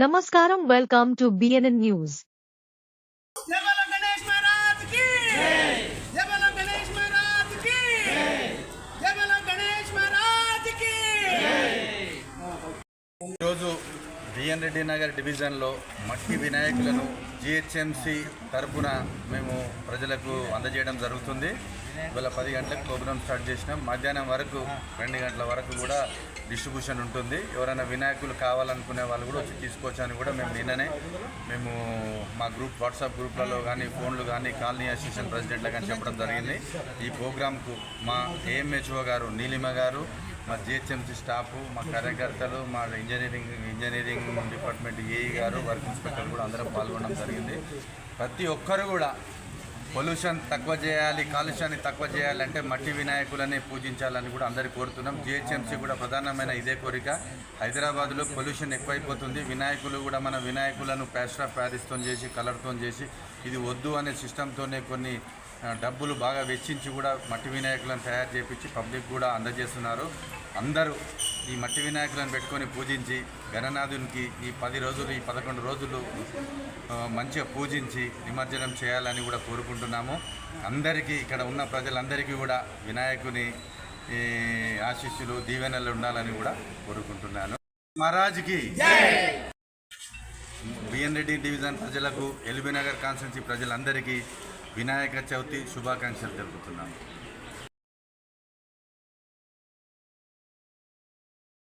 నమస్కారం welcome to BNN news ఈరోజు BN Reddy Nagar డివిజన్లో మట్టి వినాయకులను జిహెచ్ఎంసి తరఫున మేము ప్రజలకు అందజేయడం జరుగుతుంది. ఇవాళ పది గంటలకు ప్రోగ్రామ్ స్టార్ట్ చేసినాం. మధ్యాహ్నం వరకు రెండు గంటల వరకు కూడా డిస్ట్రిబ్యూషన్ ఉంటుంది. ఎవరైనా వినాయకులు కావాలనుకునే వాళ్ళు కూడా వచ్చి తీసుకోవచ్చు అని కూడా మేము నిన్ననే మేము మా గ్రూప్ వాట్సాప్ గ్రూప్లలో కానీ ఫోన్లు కానీ కాలనీ అసోసియేషన్ ప్రెసిడెంట్లు కానీ చెప్పడం జరిగింది. ఈ ప్రోగ్రాంకు మా ఏఎంహెచ్ఓ గారు నీలిమ గారు మా జిహెచ్ఎంసీ స్టాఫ్ మా కార్యకర్తలు మా ఇంజనీరింగ్ ఇంజనీరింగ్ డిపార్ట్మెంట్ ఏఈ గారు వర్క్ ఇన్స్పెక్టర్ కూడా అందరం పాల్గొనడం జరిగింది. ప్రతి ఒక్కరు కూడా పొల్యూషన్ తక్కువ చేయాలి కాలుష్యాన్ని తక్కువ చేయాలంటే మట్టి వినాయకులని పూజించాలని కూడా అందరికీ కోరుతున్నాం. జిహెచ్ఎంసీ కూడా ప్రధానమైన ఇదే కోరిక. హైదరాబాద్లో పొల్యూషన్ ఎక్కువైపోతుంది. వినాయకులు కూడా మన వినాయకులను ప్యాస్ట్రా ఆఫ్ ప్యారిస్తో చేసి కలర్తో చేసి ఇది వద్దు అనే సిస్టంతోనే కొన్ని డబ్బులు బాగా వెచ్చించి కూడా మట్టి వినాయకులను తయారు చేపించి పబ్లిక్ కూడా అందజేస్తున్నారు. అందరూ ఈ మట్టి వినాయకులను పెట్టుకొని పూజించి గణనాథునికి ఈ పది రోజులు ఈ పదకొండు రోజులు మంచిగా పూజించి నిమజ్జనం చేయాలని కూడా కోరుకుంటున్నాము. అందరికీ ఇక్కడ ఉన్న ప్రజలందరికీ కూడా వినాయకుని ఈ ఆశీస్సులు దీవెనలు ఉండాలని కూడా కోరుకుంటున్నాను. మహారాజ్కి బిఎన్ రెడ్డి డివిజన్ ప్రజలకు ఎల్బీనగర్ కాన్స్టెన్సీ ప్రజలందరికీ వినాయక చవితి శుభాకాంక్షలు తెలుపుతున్నాను